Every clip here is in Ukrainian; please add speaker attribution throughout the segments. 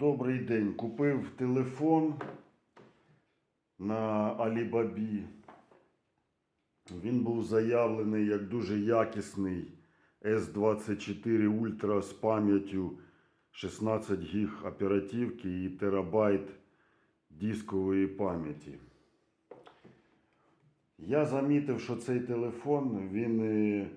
Speaker 1: Добрий день. Купив телефон на Alibaba. Він був заявлений як дуже якісний S24 Ultra з пам'яттю 16 гіг оперативки і терабайт дискової пам'яті. Я замітив, що цей телефон він е,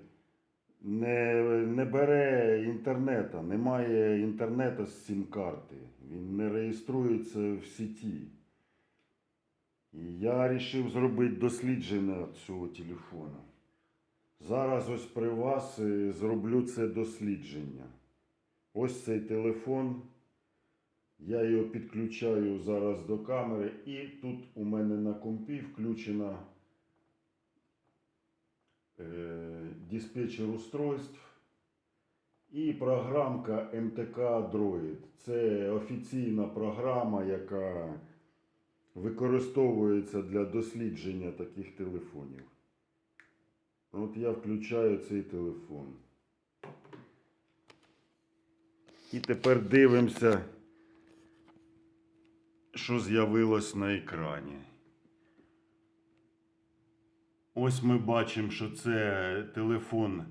Speaker 1: не, не бере інтернета, немає інтернету з сім-карти. Він не реєструється в сіті. І я вирішив зробити дослідження цього телефону. Зараз ось при вас е, зроблю це дослідження. Ось цей телефон. Я його підключаю зараз до камери, і тут у мене на компі включена е, диспетчер устройств і програмка МТК Android. Це офіційна програма, яка використовується для дослідження таких телефонів. От я включаю цей телефон. І тепер дивимося, що з'явилось на екрані. Ось ми бачимо, що це телефон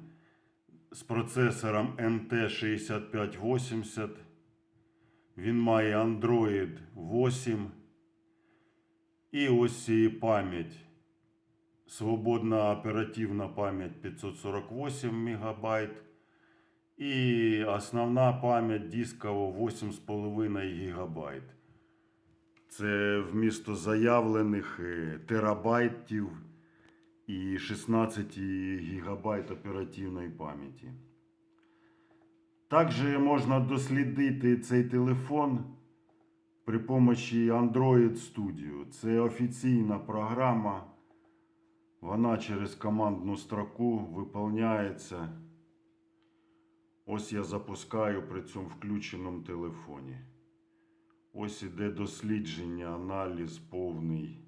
Speaker 1: з процесором NT6580. Він має Android 8. І ось і пам'ять. Свободна оперативна пам'ять 548 МБ. І основна пам'ять дискова 8,5 ГБ. Це вмісто заявлених е, терабайтів і 16 ГБ оперативної пам'яті. Також можна дослідити цей телефон при помощі Android Studio. Це офіційна програма. Вона через командну строку виповняється. Ось я запускаю при цьому включеному телефоні. Ось іде дослідження, аналіз повний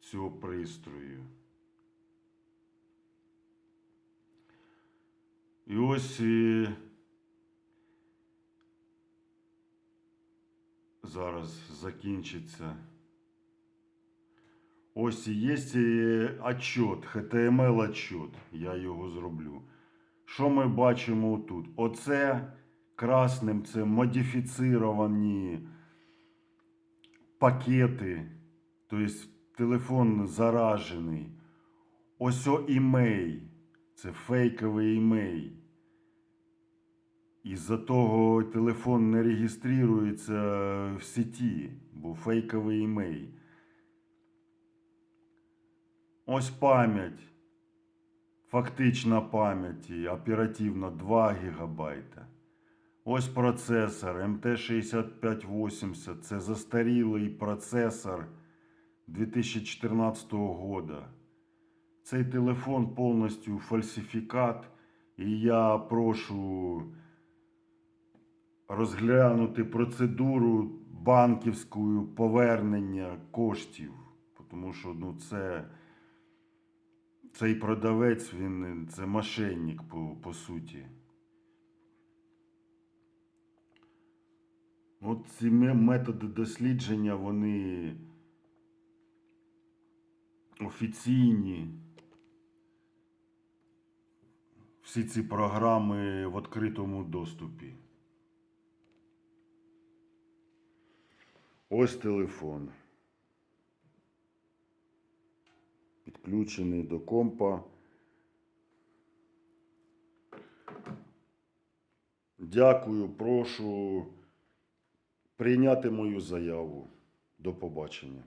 Speaker 1: цього пристрою. І ось і зараз закінчиться. Ось є отчет, HTML отчет. Я його зроблю. Що ми бачимо тут? Оце красним це модифіцировані пакети. Тобто телефон заражений. Ось о імей. Це фейковий імей. Із-за того телефон не реєструється в сіті, бо фейковий імей. Ось пам'ять. Фактична пам'ять оперативна 2 ГБ. Ось процесор MT6580. Це застарілий процесор 2014 года. Цей телефон повністю фальсифікат, і я прошу розглянути процедуру банківського повернення коштів. Тому що ну, це, цей продавець, він це мошенник по, по суті. От ці методи дослідження, вони офіційні. Всі ці програми в відкритому доступі. Ось телефон. Підключений до компа. Дякую, прошу прийняти мою заяву. До побачення.